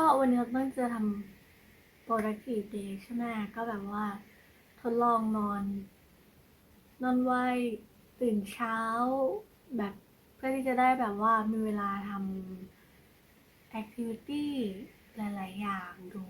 ก็วันนี้เราต้องจะทำ productive day ใช่ไหมก็แบบว่า ทดลองนอน นอนไวตื่นเช้า แบบเพื่อที่จะได้แบบว่ามีเวลาทำ activity หลาย ๆ อย่างดู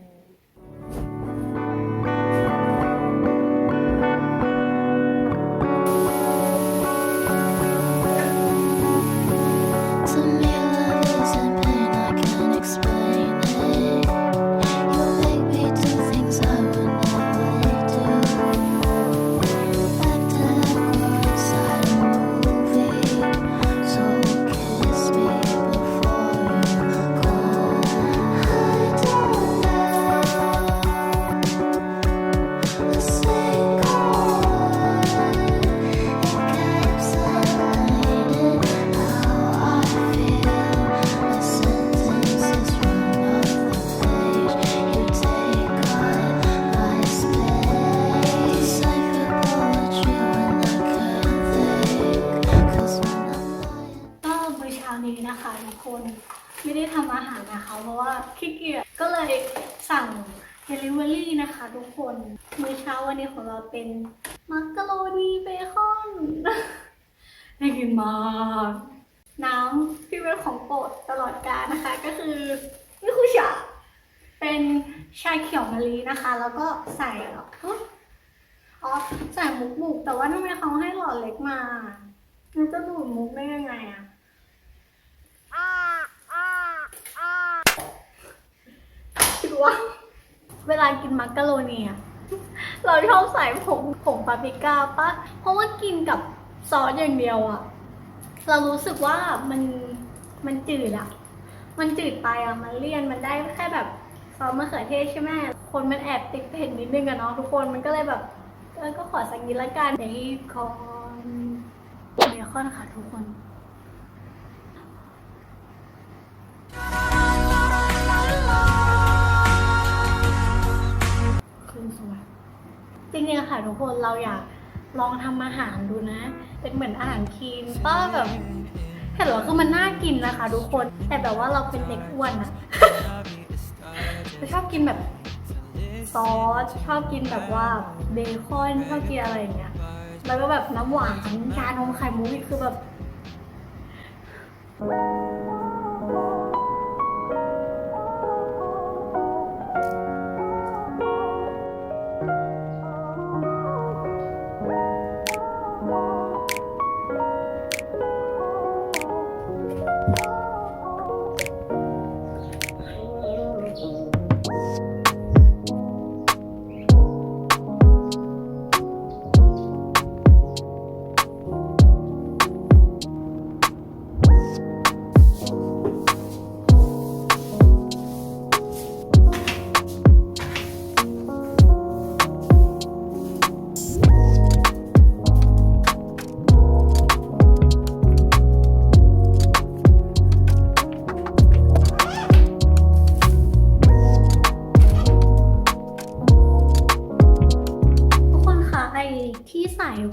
เช้าวันนี้ของเราเป็นมักกะโรนีเบคอนน่ากินมากน้ำที่เป็นของโปรดตลอดกาลนะคะ ก็คือนี่คือชาเป็นชาเขียวมะลินะคะ แล้วก็ใส่เอ้ออ๋อใส่มุกบุกแต่ว่าทำไมเขาให้หลอดเล็กมามันจะดูดมุกได้ยังไงอะคิดว่าเวลากินมักกะโรนีอะ เราชอบใส่ผงผงปาปริก้าปะเพราะว่ากินกับซอสอย่างเดียวอะเรารู้สึกว่ามันมันจืดอะมันจืดไปอะมันเลี่ยนมันได้แค่แบบซอสมะเขือเทศใช่ไหมคนมันแอบติดเผ็ดนิดนึงอะเนาะทุกคนมันก็เลยแบบเออก็ขอสักนิดละกันเบคอนเบคอนค่ะทุกคนคืน จริงๆอะค่ะทุกคนเราอยากลองทำอาหารดูนะ เป็นเหมือนอาหารคลีนป้าแบบเห็นแล้วคือมันน่ากินนะคะ ทุกคน แต่แบบว่าเราเป็นเด็กอ้วนอะเราชอบกินแบบซอสชอบกินแบบว่าเบคอนชอบกินอะไรอย่างเงี้ยแล้วก็แบบน้ำหวานชานมไข่มุกนี่คือแบบ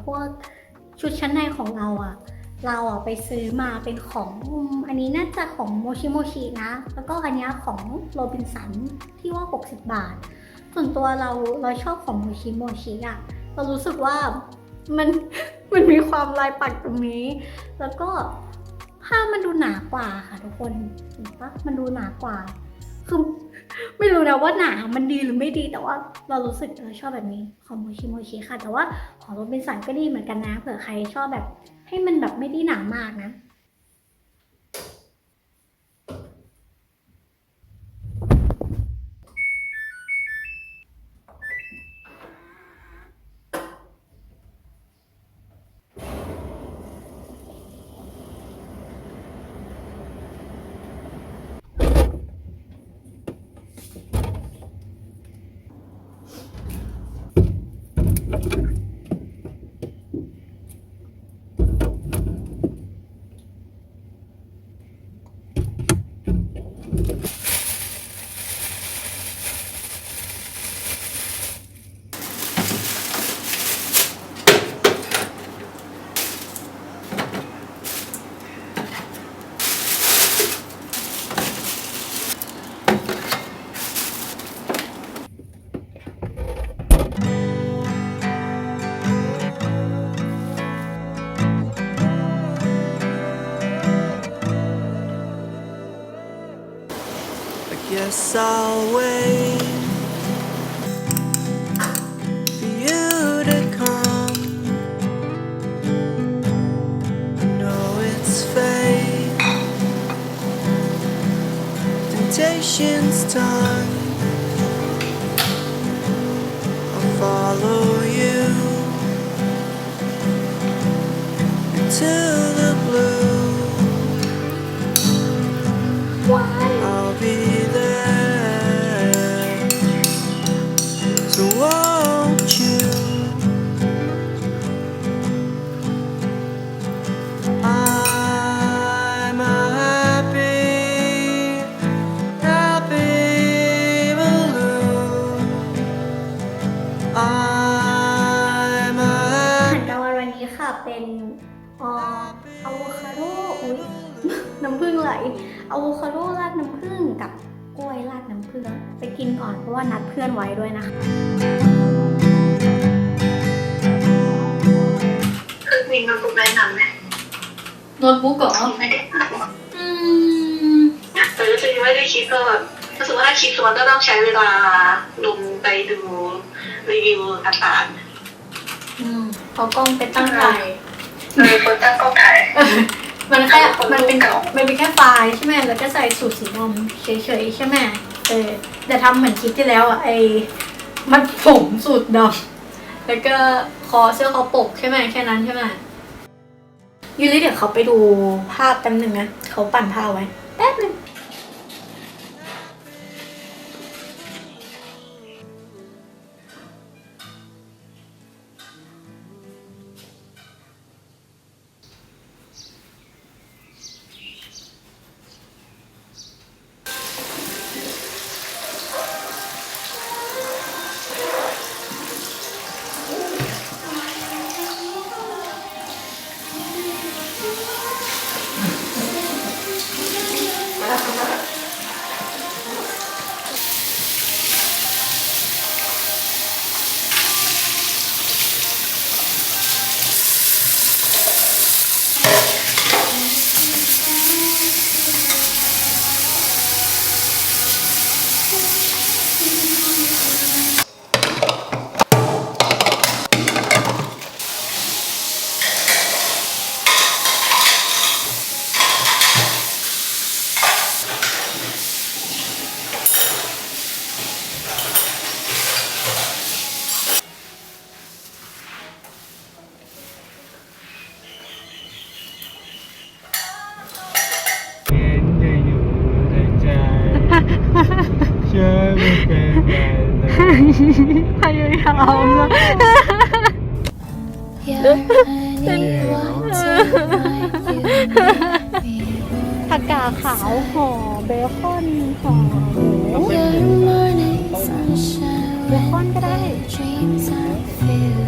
พวกชุดชั้นในของเราอะเราอะไปซื้อมาเป็นของอันนี้น่าจะของโมชิโมชินะ แล้วก็อันนี้ของโรบินสันที่ว่า 60 บาท ส่วนตัวเราเราชอบของโมชิโมชิอะ เรารู้สึกว่ามันมันมีความลายปักตรงนี้ แล้วก็ผ้ามันดูหนากว่าค่ะทุกคนเห็นปะมันดูหนากว่า คือ ไม่รู้นะว่าหนามันดีหรือไม่ดีแต่ว่าเรารู้สึกเออชอบแบบนี้ของโมชิโมชิค่ะ แต่ว่าของโรบินสันก็ดีเหมือนกันนะเผื่อใครชอบแบบ ให้มันแบบไม่ได้หนามากนะ Yes, I'll wait for you to come. I know it's fate, temptation's time. I'll follow you into น้ำผึ้งไหลอะโวคาโดราดน้ำผึ้งกับกล้วยราดน้ำผึ้งไปกินก่อนเพราะว่านัดเพื่อนไว้ด้วยนะคะคือมีโน้ตบุ๊กแนะนำไหมโน้ตบุ๊กเหรอไม่ได้อ่านอืมแต่รู้สึกไม่ได้คิดก็แบบรู้สึกว่าถ้าคิดส่วนก็ต้องใช้เวลาลงไปดูรีวิวต่างอืมพอกล้องไปตั้งถ่ายๆเออคนตั้งกล้องถ่าย มันแค่มันเป็นมันเป็นแค่ไฟล์ใช่ไหมแล้วก็ใส่สูตรสีนมเฉยๆใช่ไหมเออแต่ทำเหมือนคลิปที่แล้วอะไอ้มัดผมสูตรดำแล้วก็คอเสื้อคอปกใช่ไหมแค่นั้นใช่ไหมยูริเดี๋ยวเขาไปดูภาพแป๊บหนึ่งนะเขาปั่นภาพไว้แป๊บหนึง ถักกาดขาวห่อเบคอนห่อหมูเบคอนก็ได้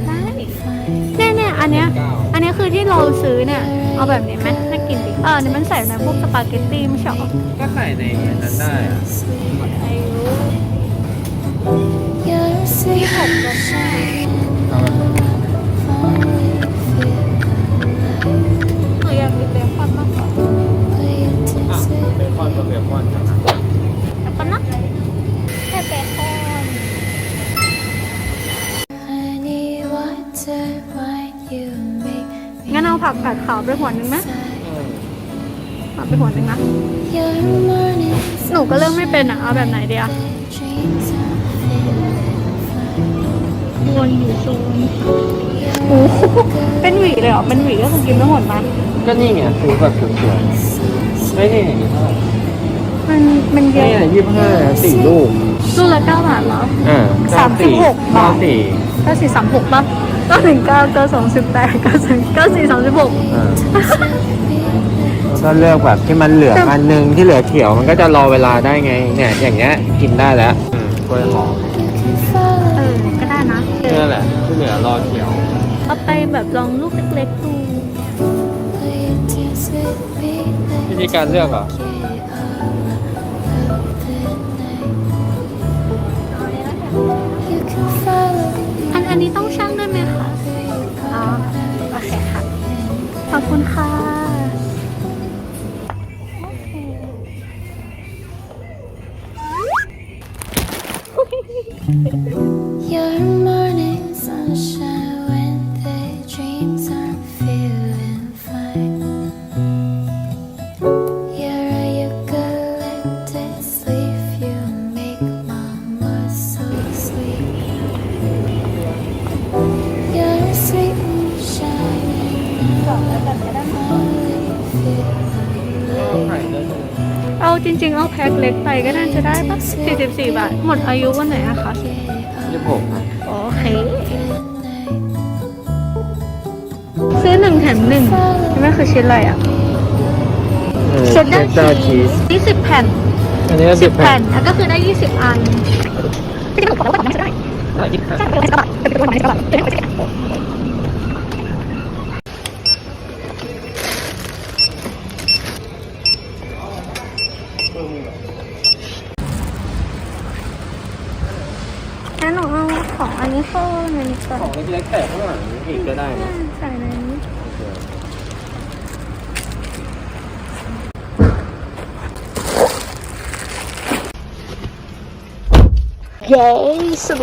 ได้ fine เนี่ยเนี่ยอันเนี้ยอันเนี้ยคือที่เราซื้อเนี่ย เอาแบบนี้ไหมน่ากินดิเออเนี่ยมันใส่ในพวกสปาเกตตี้ไม่ใช่หรอก็ใส่ในนั้นได้อะ ไอ้รู้ Your sweet sunshine หนูอยากกินเบคอนมากกว่า Will you dance with เบคอนกับเบคอนแล้วก็นะแค่เบคอน honey? What might you make me งั้นเอาผักกาดขาวไปหัวหนึงไหมเอาไปหัวหนึงนะ Your morning หนูก็เลือกไม่เป็นอะ เอาแบบไหนดีอะ วนอยู่โซนโอ้โหเป็นหวีเลยเหรอเป็นหวีก็คือกินไม่หมดนะก็นี่ไงซื้อแบบเขียวๆไม่นี่อย่างนี้เท่าไหร่มันมันเยนี่อะยี่สิบห้าสี่ลูกลูกละเก้าบาทเหรออ่าสามสิบหกบาทเก้สี่เก้าสี่สามหกป่ะเก้าหนึ่งเก้าเก้าสองสิบแปดเก้าสิบเก้าสี่สามสิบหกอ่าแล้วก็เลือกแบบที่มันเหลืออันหนึงที่เหลือเขียวมันก็จะรอเวลาได้ไง เนี่ยอย่างเงี้ยกินได้แล้วอืมกล้วยหอม นะนี่แหละที่เหลือรอเขียว เอาไปแบบลองลูกเล็กๆดู Will you dance with me วิธีการเลือกเหรอ like you You can follow อันอันนี้ต้องช่างด้วยไหมคะ อ๋อ โอเคค่ะ ขอบคุณค่ะ จริง ๆ เอาแพ็คเล็กไปก็น่าจะได้ปะ44 บาท หมดอายุวันไหนอะคะยี่สิบหกครับโอเค ซื้อหนึ่งแถมหนึ่งนี่มันคือชิ้นอะไรอะเออเชดเชดาดร์ดาร์ชีชีสสนี่สิบแผ่นอันนี้ก็สิสิบบแผ่แผ่นนแล้วก็คือได้20อันที่ถูกบอกว่าไม่ใช่ได้ใช่เป็นสิบบาทเป็นวันไหนสิบบาทเป็นวันไหนงั้นหนูเอาของอันนี้เข้าในนี้ก่อน ของเล็กๆแต่ข้างหลังอีกก็ได้นะ ใส่ในนี้ เย้สุ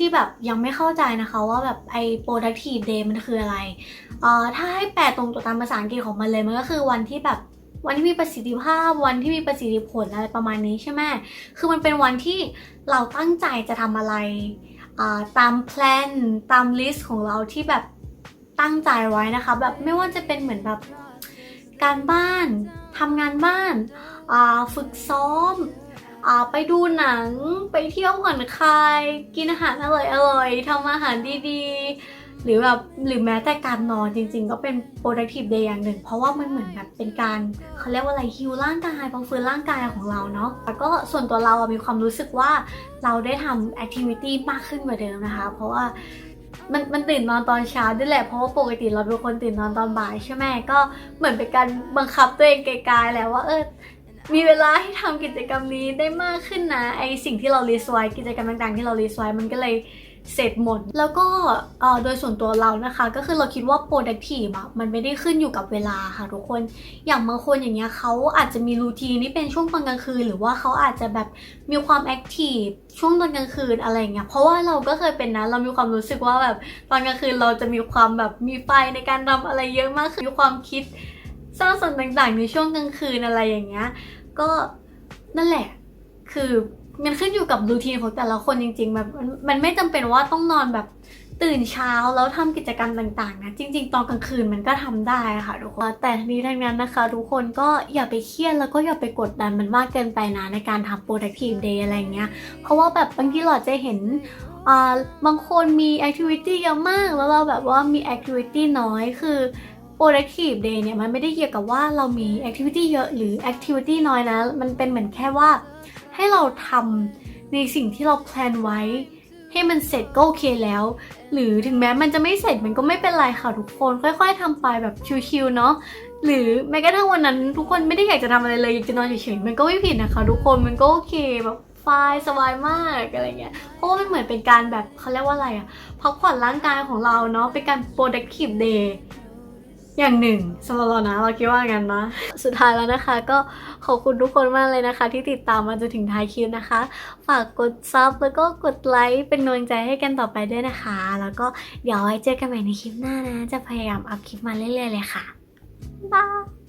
ที่แบบยังไม่เข้าใจนะคะว่าแบบไอ้ productive day มันคืออะไรเอ่อถ้าให้แปลตรงตัวตามภาษาอังกฤษของมันเลยมันก็คือวันที่แบบวันที่มีประสิทธิภาพวันที่มีประสิทธิผลอะไรประมาณนี้ใช่ไหมคือมันเป็นวันที่เราตั้งใจจะทำอะไรตามแพลนตามลิสต์ของเราที่แบบตั้งใจไว้นะคะ แบบไม่ว่าจะเป็นเหมือนแบบการบ้านทำงานบ้านฝึกซ้อม ไปดูหนังไปเที่ยวผ่อนคลาย กินอาหารอร่อยอร่อยทำอาหารดีๆ หรือแบบหรือแม้แต่การนอนจริงๆ ก็เป็น productive day อย่างหนึ่ง เพราะว่ามันเหมือนแบบเป็นการเขาเรียกว่าอะไรฮิวร่างกายพักฟื้นร่างกายของเราเนาะแล้วก็ส่วนตัวเรามีความรู้สึกว่าเราได้ทำ activity มากขึ้นกว่าเดิมนะคะ เพราะว่ามันมันตื่นนอนตอนเช้าด้วยแหละเพราะว่าปกติเราเป็นคนตื่นนอนตอนบ่ายใช่ไหมก็เหมือนเป็นการบังคับตัวเองไกลๆแหล้วว่าเออ มีเวลาให้ทำกิจกรรมนี้ได้มากขึ้นนะไอสิ่งที่เราลิสไว้กิจกรรมต่างๆ ที่เราลิสไว้มันก็เลยเสร็จหมด แล้วก็เอ่อโดยส่วนตัวเรานะคะ ก็คือเราคิดว่า productive อะมันไม่ได้ขึ้นอยู่กับเวลาค่ะทุกคน อย่างบางคนอย่างเงี้ยเขาอาจจะมีรูทีนที่เป็นช่วงตอนกลางคืน หรือว่าเขาอาจจะแบบมีความแอคทีฟช่วงตอนกลางคืนอะไรเงี้ย เพราะว่าเราก็เคยเป็นนะ เรามีความรู้สึกว่าแบบตอนกลางคืนเราจะมีความแบบมีไฟในการทำอะไรเยอะมากคือมีความคิดสร้างสรรค์ต่างๆ ในช่วงกลางคืนอะไรอย่างเงี้ย ก็นั่นแหละ คือมันขึ้นอยู่กับรูทีนของแต่ละคนจริง ๆ แบบมันไม่จำเป็นว่าต้องนอนแบบตื่นเช้าแล้วทำกิจกรรมต่างๆนะจริง ๆ ตอนกลางคืนมันก็ทำได้ค่ะทุกคนแต่ทั้งนี้ทั้งนั้นนะคะ ทุกคนก็อย่าไปเครียดแล้วก็อย่าไปกดดันมันมากเกินไปนะในการทำ productive day อะไรเงี้ยเพราะว่าแบบบางทีเราจะเห็นบางคนมี activity เยอะมาก แล้วเราแบบว่ามี activity น้อยคือ productive day เนี่ยมันไม่ได้เกี่ยวกับว่าเรามี activity เยอะหรือ activity น้อยนะ มันเป็นเหมือนแค่ว่า ให้เราทำในสิ่งที่เราแพลนไว้ ให้มันเสร็จก็โอเคแล้ว หรือถึงแม้มันจะไม่เสร็จมันก็ไม่เป็นไรค่ะทุกคน ค่อยๆทำไปแบบชิวๆเนาะหรือแม้กระทั่งวันนั้น ทุกคนไม่ได้อยากจะทำอะไรเลยอยากจะนอนเฉยๆมันก็ไม่ผิดนะคะ ทุกคนมันก็โอเคแบบฟายสบายมากอะไรเงี้ย เพราะว่ามันเหมือนเป็นการแบบเขาเรียกว่าอะไรอะพักผ่อนร่างกายของเราเนาะ เป็นการ productive day อย่างหนึ่งสำหรับเรานะเราคิดว่างั้นนะสุดท้ายแล้วนะคะ ก็ขอบคุณทุกคนมากเลยนะคะ ที่ติดตามมาจนถึงท้ายคลิปนะคะ ฝากกดซับแล้วก็กดไลค์เป็นกำลังใจให้กันต่อไปด้วยนะคะ แล้วก็เดี๋ยวไว้เจอกันใหม่ในคลิปหน้านะ จะพยายามอัพคลิปมาเรื่อยๆเลยค่ะบ๊ายบาย